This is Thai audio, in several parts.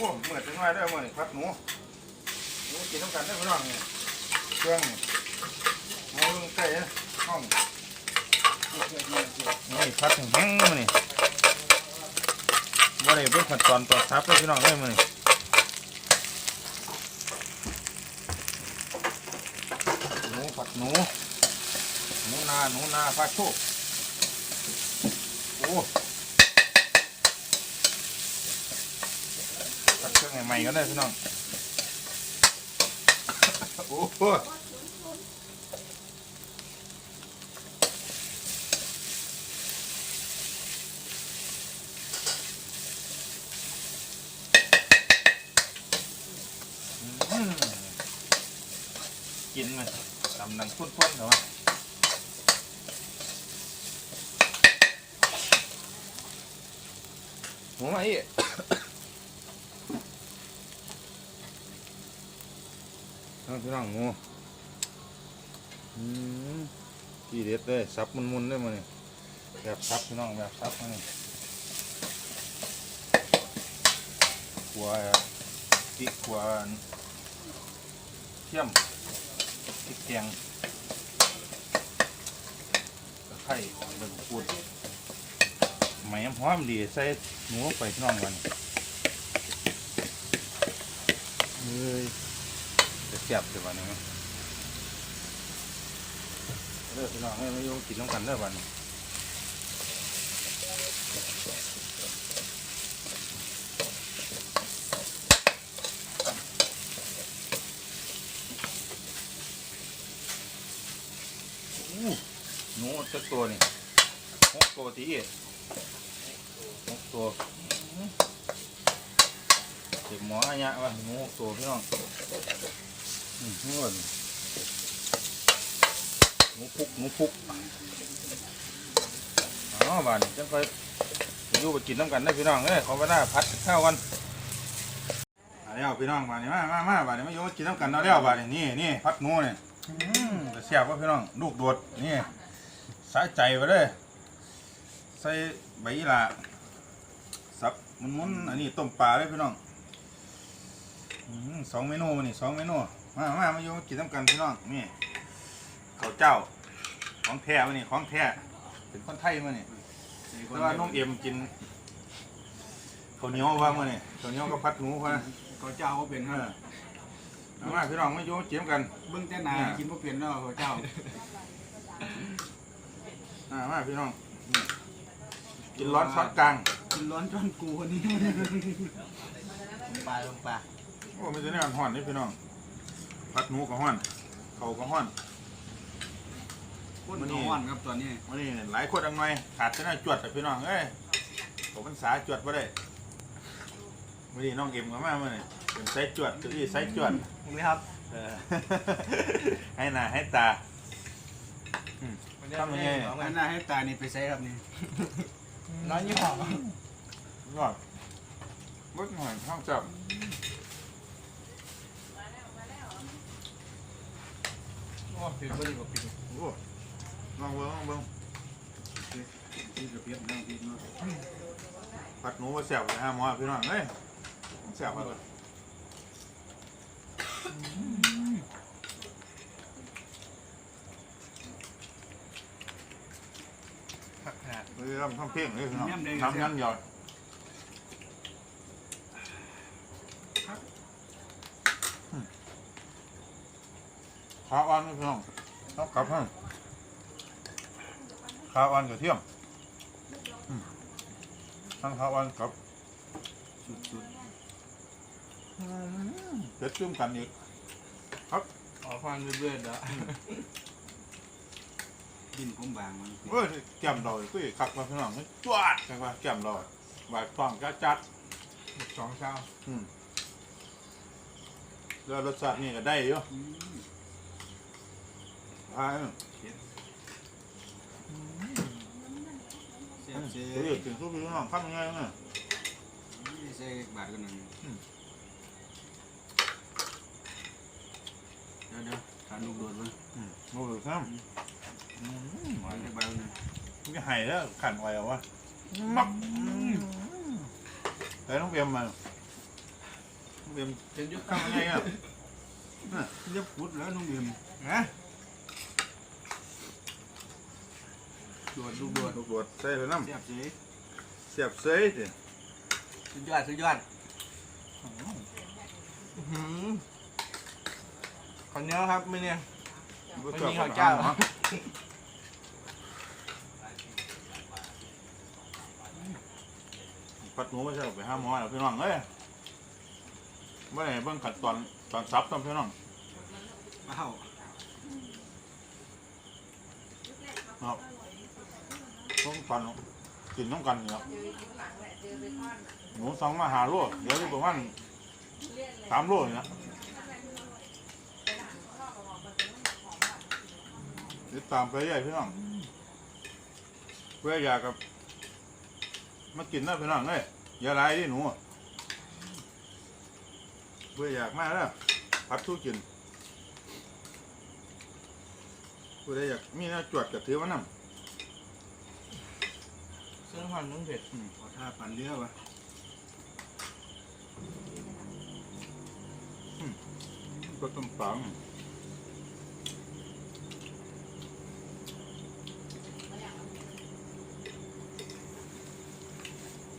อ้เมื่อจะน้อยได้เมื่อนี่พัดหนูหนูกินน้ำกันได้พี่น้องนี่เครื่องนี่เอาลงใกล้นะห้องนี่พัดแห้งๆมานี่บ่ได้เป็นขั้นตอนต่อทับเลยพี่น้องเอ้ยมานี่หนูผัดหนูหนูนาหนูนาปลาโชกโอ้ผัดเครื่อง ใหม่ๆก็ได้พี่น้อง โอ้โหอืมกินไหมตำดังพุ่นๆเหรอวะหมูมาอีก น้อง พี่น้องงูอืมกี่เด็ดเลยซับมุนๆได้มาเนี่ยแบบซับพี่น้องแบบซับมาเนี่ยขวพริกขวเทียมพริกแกงตะไคร้ใบมะกรูดไหมหอมดีใส่หมูไปพี่น้องกันเฮ้ย สียบสิวันนี้เลิกพี่น้องให้มาโยงกินน้ำกันเด้อวันนี้อู้หนูสักตัวนี่หกตัวตีหกตัวเจ็บหมออะยะวะหนูหกตัวพี่น้อง อืมนี่ก่อนหมูพุกหมูพุกอ๋อบานจังค่อยไปอยู่ไปกินน้ำกันได้พี่น้องเอ้ยขอเวลาพัดข้าวกันมาแล้วพี่น้องบานนี้มามามาบานนี้มาอยู่มากินน้ำกันเอาแล้วบานนี้นี่นี่พัดหมูเนี่ยจะเสียบว่าพี่น้องลูกโดดนี่สายใจไปเลยใส่ใบยี่หร่าสับมุนๆอันนี้ต้มปลาเลยพี่น้องสองเมนูมานี่สองเมนู มามามาอยู่กินน้ำกันพี่น้องนี่ข้าวเจ้าของแท้มานี่ของแท้เป็นคนไทยมานี่แต่ว่าน้องเอ็มกินข้าวเหนียวว่ามานี่ข้าวเหนียวก็พัดหมูพะนะเขาเจ้าเขาเป็นเอฮะอมามาพี่น้องมาอยู่กินกันเบื้องแต่หนากินบ่เป็นเนาะเขาเจ้ามามาพี่น้องนี่กินร้อนช้อนกลาง กินร้อนจนกูคนนี้ปลาลงปลาโอ้ไม่ใช่เนี่ยห่อนนี่พี่น้อง พัดหมูก็ห่อน เขาวก็ห่อน คนนอนครับตอนนี้วันนี้หลายคนอังไงขาดจะน่าจวดแต่พี่น้องเอ้ยผมพรรษาจวดมาได้วันนี้น้องเอ็มก็มาเมื่อนี่เป็นไซส์จวดตัวนี้ไซส์จวดนี่ครับเออ ให้หน้าให้ตาทำยังไงอันหน้าให้ตานี่ไปใช้ครับนี่น้อยยี่ห้อยอดมึกหอยข้าวจับ อ้ผิดบ่ดีกว่าผิดโอ้ลองเบิ้งลองเบิ้งที่กระเพียบนั่งกินเนาะผัดหนูมาแซ่บเลยฮะหมอพี่น้องเอ้ยแซ่บเลยผักขนาดเฮ้ยทำเพี้ยงเลยพี่น้องทำยันหยอด ขาอ่อนพี่น้องต้องกลับให้ขาอ่อนกับเทียมอืมทั้งขาอ่อนกับสุดเด็ดจุ่มกันอีกขอฟังเรื่อยๆแล้วๆดินผมบางมันเฮ้ยแก้มลอยก็อีกคักมาพี่น้องจวดจังว่าแก้มลอยบาดท้องจัดจัดสองเช้าอืมแล้วรสชาตินี่ก็ได้อยู่อืม พายเสียบเสีเฮ้ยยบถึงทุกพี่น้องข้างไงเนี่ยใส่บาทกันหนึ่งเดี๋ยวเดี๋ยวทานลูกโดดมั้ยอืมโอ้โหซ้ำอืมหวานใส่บาทกันหนึ่งมันจะหายแล้วขันไว้เอาวะมักแต่ต้องเตรียมมาเบียมเป็นยุคข้างไงอะน่ะเรียบพุดแล้วน้องเบียมนะ ดวดลูกดวดลูกบวชใส่เถอะน้ำเสียบสิเสียบเสยสิสุดยอดสุดยอดอื้อหือขอเนื้อครับไม่เนี่ย บ่ไม่ชอบมีข้าวเจ้า หรอพัดหมูไม่ใช่เอาไปห้าหมอแล้วพี่น้องเอ้ยไม่ได้เบิ่งขัดตอนตอนซับต้องพี่น้องอ้าวครับ ต้องฟันกินต้องกันนี่ครับหมูสองมาหาโลเดี๋ยวที่ประมาณสามโลนี่นะติดตามไปเรื่อยพี่น้องเพื่ออยากกับมากินนะพี่น้องเอ้ยอย่าไรดิหนูเพื่ออยากมากแล้วพัดทุกินเพื่ออยากมีแน้จวดกับถือมันนำ ซึ่งหันต้องเผ็ดขอท่าปันเรือวะก็ต้มปัง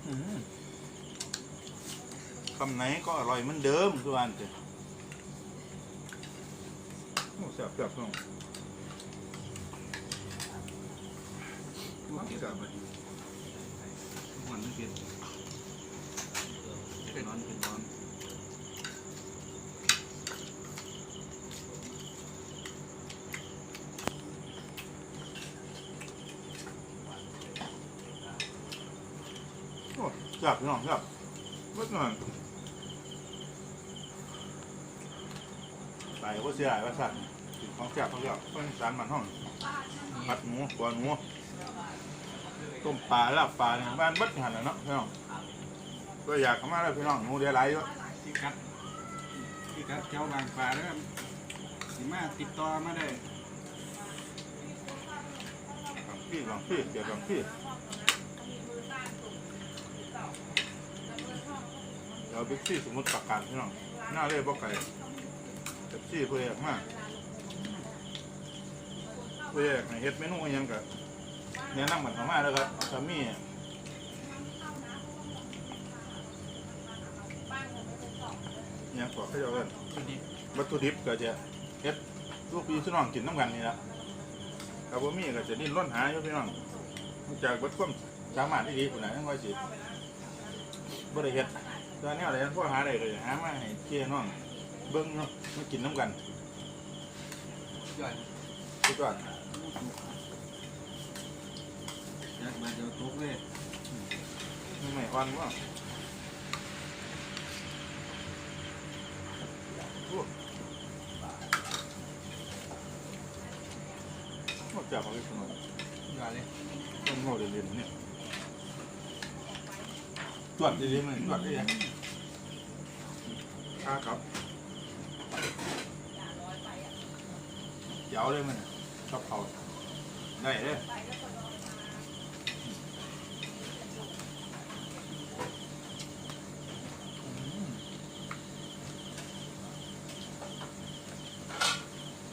อืมคำไหนก็อร่อยเหมือนเดิมทุกวันเจ้โอ้แซ่บแซ่บน้องลูกเก็บไปทุกวันต้องเก็บ เป็นร้อนเป็นร้อนโอ้แซ่บพี่น้องแซ่บเมื่อก่อนไปก็เสียหายว่าสัตว์กินของแซ่บของแซ่บต้องสารมันห้องผัดหมูกวนหมูต้มปลาลาบปลาเนี่ยบ้านเบัดหันแล้วเนาะพี่น้อง ก็อยากเข้ามาแล้วพี่น้องหมูเดียวไรก็ที่กัดที่กัดเจ้าบางปลาแล้วกันสิมาติดต่อมาได้บางพี่บางพี่เดี๋ยวบางพี่เดี๋ยวบิ๊กซี่สมมติประกันพี่น้องหน้าเรียบบ่ไก่บิ๊กซี่เพื่ออยากมากเพื่ออยากให้เฮ็ดเมนูอิหยังกับแนะนำกันเข้ามาแล้วครับถ้ามีอิห ยังก็ให้เราเอิ้นสุดดีวัตถุดิบก็จะเฮ็ดลูกพี่พี่น้องกินน้ำกันนี่ละถ้าบ่มีก็จะดิ้นรนหาอยู่พี่น้องจากเบิดความสามารถที่ดีพุ่นน่ะยังว่าสิบ่ได้เฮ็ดตอนนี้อะไรพวกหาได้ก็จะหามาให้พี่น้องเบิ่งเนาะมากินน้ำกันสุดยอดสุดยอดอยากมาเดี๋ยวตกเลยไม่ไม่อ่อนว่าโอ้โห จับเอาไปขนมสุดยอดเลยต้นโง่เด่นๆเนี่ยจวดดีๆมันจวดได้ยังข้าครับเดี๋ยวเลยมันชอบเขาได้เลย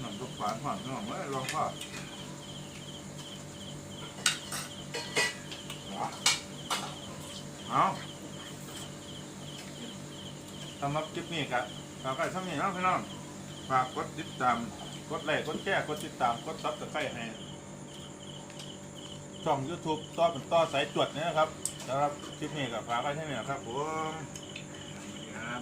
หนังทุกฝานผ่านหนังไม่ลองผ่าน เอาสำหรับคลิปนี้ครับฝากไว้สำนี้นะพี่น้องฝากกดติดตาม กดไลค์กดแชร์กดติดตาม กดซับสไครต์ให้ช่อง YouTube ต่อเป็นต่อสายจวดนี่นะครับสำหรับคลิปนี้ก็ฝากไว้ที่นี่นะครับผมครับ